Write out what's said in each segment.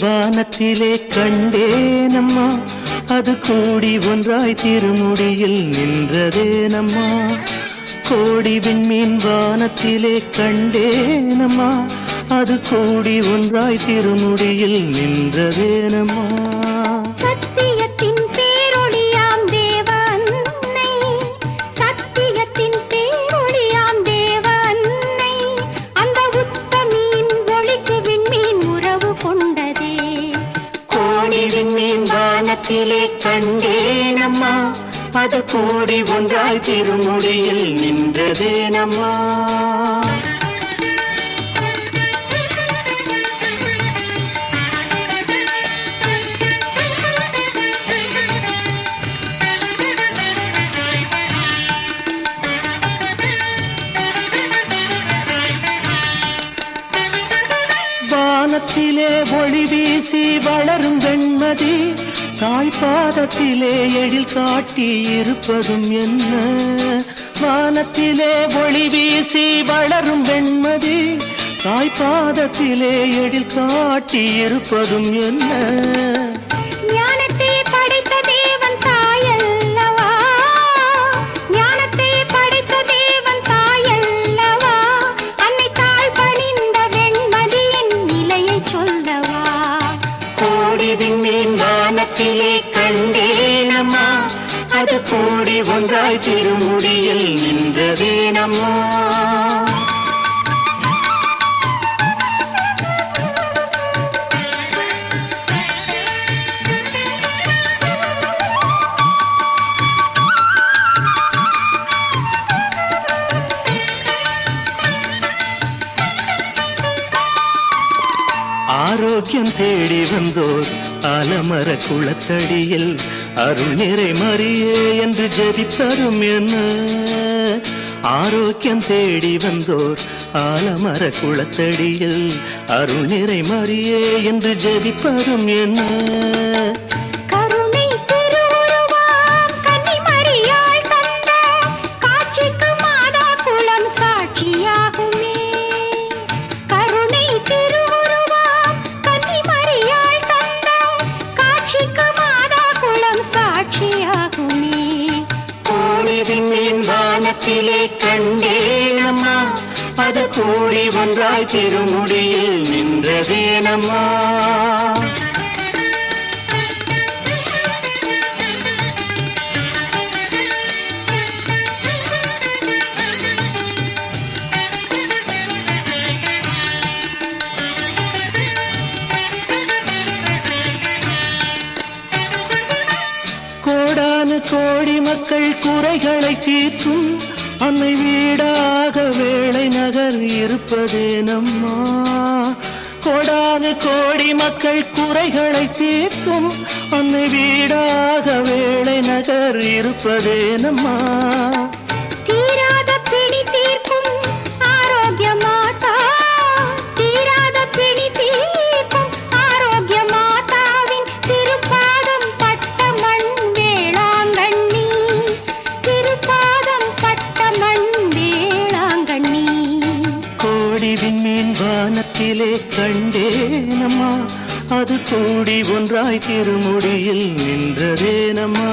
வானத்திலே கண்டேனம்மா. அது கூடி ஒன்றாய் திருமுடியில் நின்றதேனம்மா. கோடி விண்மீன் வானத்திலே கண்டேனம்மா. அது கூடி ஒன்றாய் திருமுடியில் நின்றதேனம்மா. அது கோடி ஒன்றாய் திருமுடியில் நின்றதே நம்மா. வானத்திலே ஒளி வீசி வளரும் வெண்மதி தாய் பாதத்திலே எழில் காட்டி இருப்பதும் என்ன? வானத்திலே ஒளி வீசி வளரும் வெண்மதி தாய் பாதத்திலே எழில் காட்டி இருப்பதும் என்ன? கூடி ஒன்றாய் திருமுடியில் நின்றதேனம்மா ஆரோக்கியம் மர குளத்தடியில் அருள் நிறை மறியே என்று ஜெபித்தரும் என்ன? ஆரோக்கியம் தேடி வந்தோர் ஆலமர குளத்தடியில் அருள் நிறை மறியே என்று ஜெபிப்பரும் என்ன? ஒன்றாய் திருமுடியில் நின்றதேனம்மா. கோடானு கோடி மக்கள் குறைகளை தீர்க்கும் அன்னை வீடாக வேளை நகர் இருப்பதே நம்மா. கோடானு கோடி மக்கள் குறைகளை தீர்க்கும். அன்னை வீடாக வேளை நகர் இருப்பதே நம்மா. வானத்திலே கண்டேனம்மா. அது கூடி ஒன்றாய் திருமுடியில் நின்றதேனம்மா.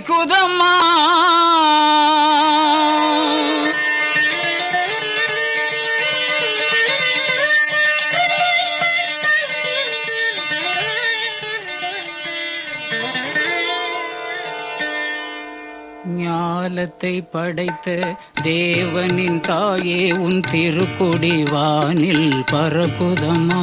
குதமா? ஞாலத்தை படைத்த தேவனின் தாயே உன் திருக்குடி வானில் பரப்புதமா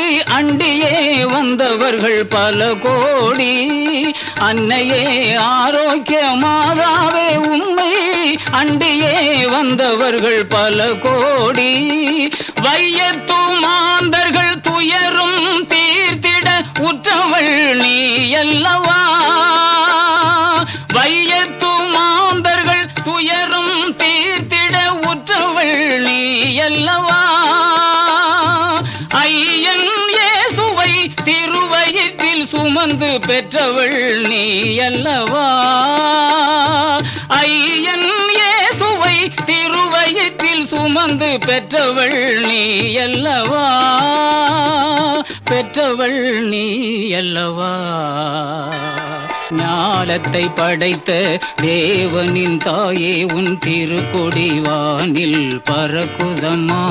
தாண்டியே வந்தவர்கள் பல கோடி. அன்னையே ஆரோக்கியமாகவே உண்மை அண்டியே வந்தவர்கள் பல கோடி. வையத்து மாந்தர்கள் துயரும் தீர்த்திட உற்றவள் நீ அல்லவா பெற்றவள் நீ அல்லவா ஐயன் இயேசுவை திருவயிற்றில் சுமந்து பெற்றவள் நீ அல்லவா பெற்றவள் நீ அல்லவா ஞாலத்தை படைத்த தேவனின் தாயே உன் திருக்கொடி வானில் பறக்குதம்மா?